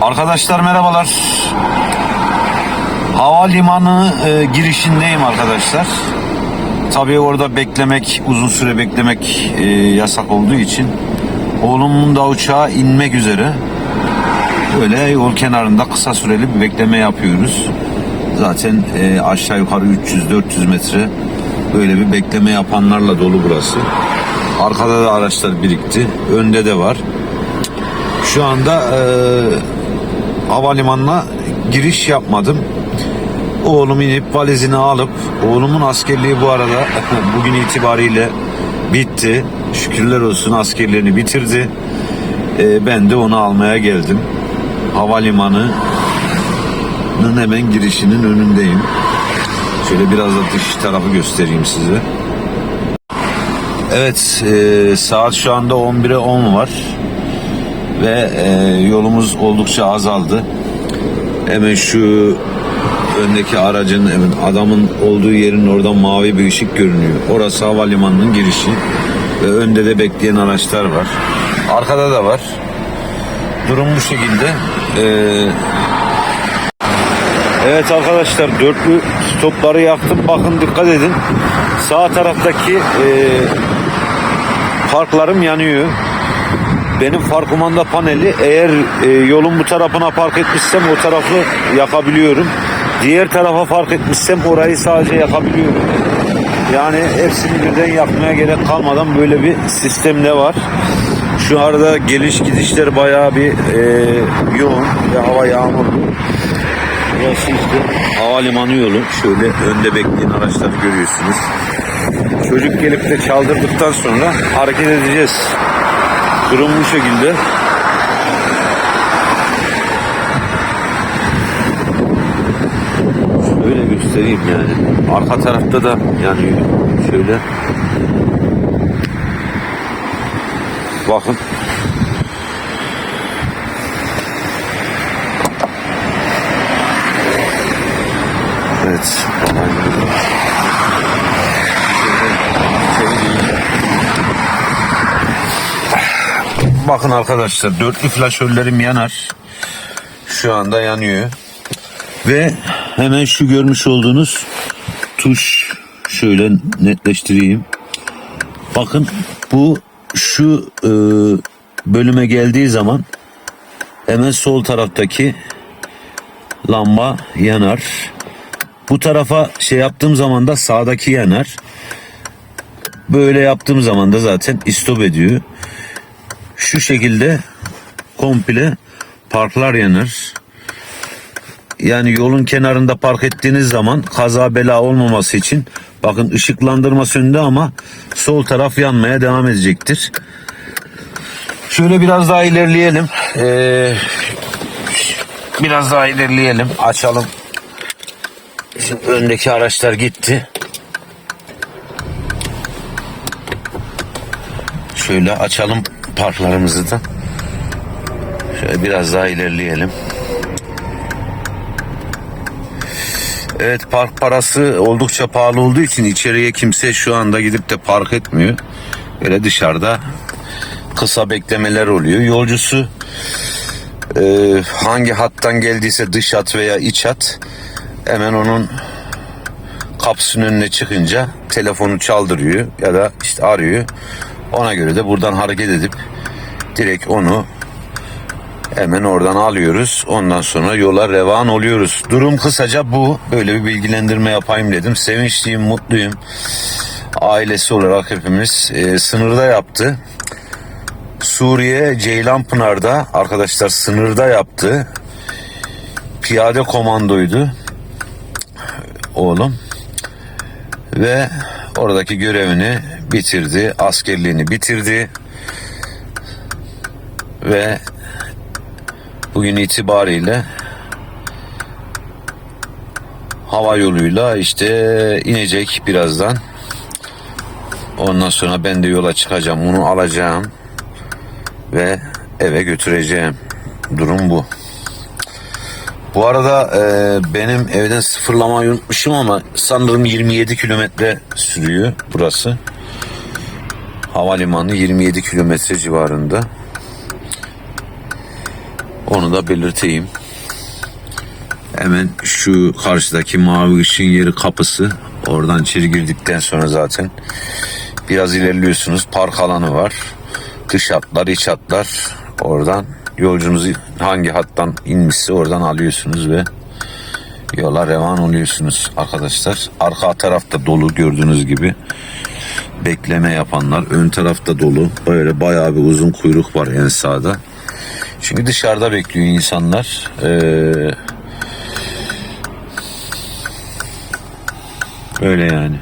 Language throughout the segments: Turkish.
Arkadaşlar merhabalar. Havalimanı e, girişindeyim arkadaşlar. Tabii orada beklemek, uzun süre beklemek e, yasak olduğu için oğlumun da uçağa inmek üzere. Böyle yol kenarında kısa süreli bir bekleme yapıyoruz. Zaten e, aşağı yukarı 300-400 metre böyle bir bekleme yapanlarla dolu burası. Arkada da araçlar birikti. Önde de var. Şu anda e, havalimanına giriş yapmadım. Oğlum inip valizini alıp oğlumun askerliği bu arada bugün itibariyle bitti. Şükürler olsun askerliğini bitirdi. E, ben de onu almaya geldim. Havalimanının hemen girişinin önündeyim. Şöyle biraz da dış tarafı göstereyim size. Evet e, saat şu anda 11'e 10 var ve e, yolumuz oldukça azaldı. Hemen şu öndeki aracın hemen adamın olduğu yerin oradan mavi bir ışık görünüyor. Orası havalimanının girişi ve önde de bekleyen araçlar var. Arkada da var. Durum bu şekilde. Ee, evet arkadaşlar dörtlü stopları yaktım. Bakın dikkat edin. Sağ taraftaki e, parklarım yanıyor benim far kumanda paneli eğer e, yolun bu tarafına park etmişsem o tarafı yakabiliyorum. Diğer tarafa park etmişsem orayı sadece yakabiliyorum. Yani hepsini birden yakmaya gerek kalmadan böyle bir sistem de var. Şu arada geliş gidişler bayağı bir e, yoğun ve hava yağmurlu. Burası işte havalimanı yolu. Şöyle önde bekleyen araçları görüyorsunuz. Çocuk gelip de çaldırdıktan sonra hareket edeceğiz. Durum bu şekilde. Şöyle göstereyim yani. Arka tarafta da yani şöyle. Bakın. Bakın arkadaşlar dörtlü flaşörlerim yanar. Şu anda yanıyor. Ve hemen şu görmüş olduğunuz tuş şöyle netleştireyim. Bakın bu şu e, bölüme geldiği zaman hemen sol taraftaki lamba yanar. Bu tarafa şey yaptığım zaman da sağdaki yanar. Böyle yaptığım zaman da zaten istop ediyor. Şu şekilde komple parklar yanır. Yani yolun kenarında park ettiğiniz zaman kaza bela olmaması için bakın ışıklandırma söndü ama sol taraf yanmaya devam edecektir. Şöyle biraz daha ilerleyelim. Ee, biraz daha ilerleyelim. Açalım. Şimdi öndeki araçlar gitti. Şöyle açalım parklarımızı da. Şöyle biraz daha ilerleyelim. Evet park parası oldukça pahalı olduğu için içeriye kimse şu anda gidip de park etmiyor. Böyle dışarıda kısa beklemeler oluyor. Yolcusu e, hangi hattan geldiyse dış hat veya iç hat hemen onun kapısının önüne çıkınca telefonu çaldırıyor ya da işte arıyor. Ona göre de buradan hareket edip direkt onu hemen oradan alıyoruz. Ondan sonra yola revan oluyoruz. Durum kısaca bu. Böyle bir bilgilendirme yapayım dedim. Sevinçliyim, mutluyum. Ailesi olarak hepimiz e, sınırda yaptı. Suriye Ceylanpınar'da arkadaşlar sınırda yaptı. Piyade komandoydu oğlum. Ve oradaki görevini bitirdi, askerliğini bitirdi ve bugün itibariyle hava yoluyla işte inecek birazdan. Ondan sonra ben de yola çıkacağım, onu alacağım ve eve götüreceğim. Durum bu. Bu arada e, benim evden sıfırlamayı unutmuşum ama sanırım 27 kilometre sürüyor burası. Havalimanı 27 kilometre civarında. Onu da belirteyim. Hemen şu karşıdaki mavi ışığın yeri kapısı. Oradan içeri girdikten sonra zaten biraz ilerliyorsunuz. Park alanı var. Dış hatlar, iç hatlar. Oradan yolcunuzu hangi hattan inmişse oradan alıyorsunuz ve yola revan oluyorsunuz arkadaşlar. Arka tarafta dolu gördüğünüz gibi. Bekleme yapanlar. Ön tarafta dolu. Böyle bayağı bir uzun kuyruk var en sağda. Çünkü dışarıda bekliyor insanlar. Ee, yani.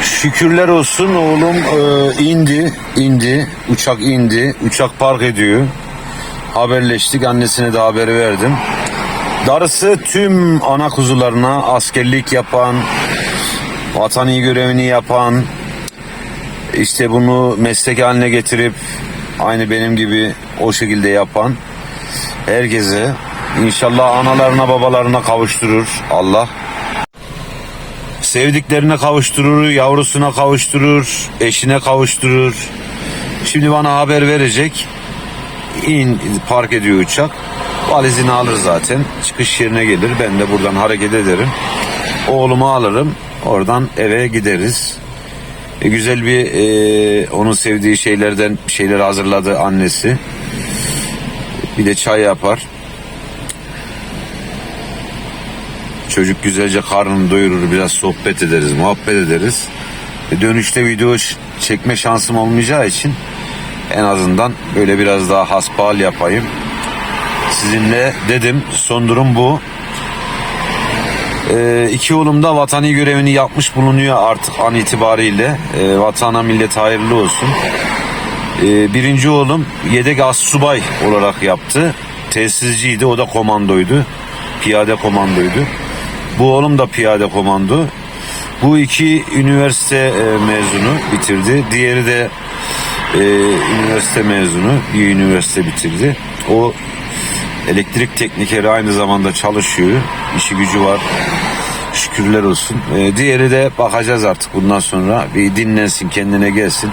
Şükürler olsun oğlum e, indi, indi, uçak indi, uçak park ediyor. Haberleştik, annesine de haberi verdim. Darısı tüm ana kuzularına askerlik yapan, vatani görevini yapan, işte bunu meslek haline getirip aynı benim gibi o şekilde yapan herkese inşallah analarına babalarına kavuşturur Allah. Sevdiklerine kavuşturur, yavrusuna kavuşturur, eşine kavuşturur. Şimdi bana haber verecek. İn park ediyor uçak. Valizini alır zaten. Çıkış yerine gelir. Ben de buradan hareket ederim. Oğlumu alırım. Oradan eve gideriz. E, güzel bir e, onun sevdiği şeylerden şeyler hazırladı annesi. Bir de çay yapar. Çocuk güzelce karnını doyurur, biraz sohbet ederiz, muhabbet ederiz. E, dönüşte video çekme şansım olmayacağı için en azından böyle biraz daha hasbihal yapayım. Sizinle dedim. Son durum bu. Ee, iki oğlum da vatani görevini yapmış bulunuyor artık an itibariyle. Ee, vatana millet hayırlı olsun. Ee, birinci oğlum yedek assubay olarak yaptı. Tesisciydi, o da komandoydu. Piyade komandoydu. Bu oğlum da piyade komando. Bu iki üniversite e, mezunu bitirdi. Diğeri de e, üniversite mezunu. Bir üniversite bitirdi. O elektrik teknikeri aynı zamanda çalışıyor. İşi gücü var. Şükürler olsun. E, diğeri de bakacağız artık bundan sonra. Bir dinlensin kendine gelsin.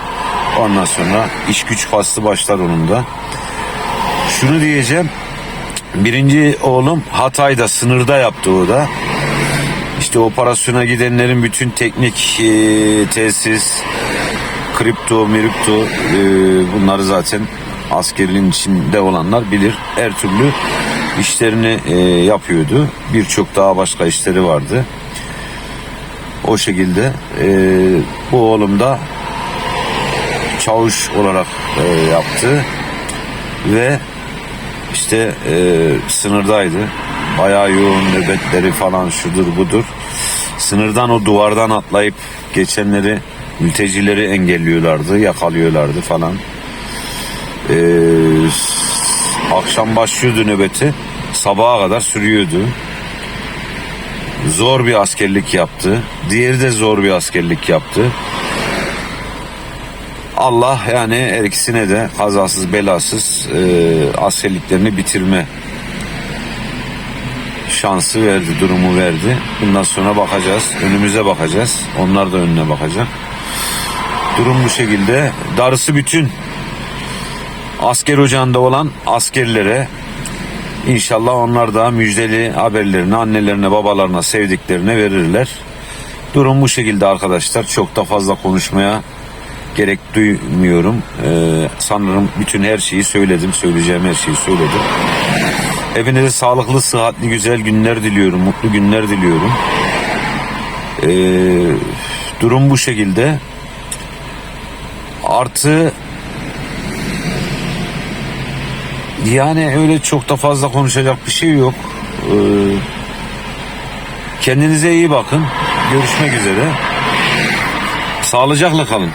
Ondan sonra iş güç faslı başlar onun da. Şunu diyeceğim. Birinci oğlum Hatay'da sınırda yaptı o da. İşte operasyona gidenlerin bütün teknik e, tesis, kripto, miripto e, bunları zaten askerliğin içinde olanlar bilir. Her türlü işlerini e, yapıyordu. Birçok daha başka işleri vardı. O şekilde e, bu oğlum da çavuş olarak e, yaptı ve işte e, sınırdaydı. Bayağı yoğun nöbetleri falan şudur budur. Sınırdan o duvardan atlayıp geçenleri mültecileri engelliyorlardı, yakalıyorlardı falan. E, s- akşam başlıyordu nöbeti. Sabaha kadar sürüyordu. Zor bir askerlik yaptı. Diğeri de zor bir askerlik yaptı. Allah yani her ikisine de kazasız belasız e, askerliklerini bitirme şansı verdi, durumu verdi. Bundan sonra bakacağız, önümüze bakacağız. Onlar da önüne bakacak. Durum bu şekilde. Darısı bütün asker ocağında olan askerlere inşallah onlar da müjdeli haberlerini annelerine, babalarına, sevdiklerine verirler. Durum bu şekilde arkadaşlar. Çok da fazla konuşmaya gerek duymuyorum. Ee, sanırım bütün her şeyi söyledim. Söyleyeceğim her şeyi söyledim. Hepinize sağlıklı, sıhhatli, güzel günler diliyorum. Mutlu günler diliyorum. Ee, durum bu şekilde. Artı yani öyle çok da fazla konuşacak bir şey yok. Ee, kendinize iyi bakın. Görüşmek üzere. Sağlıcakla kalın.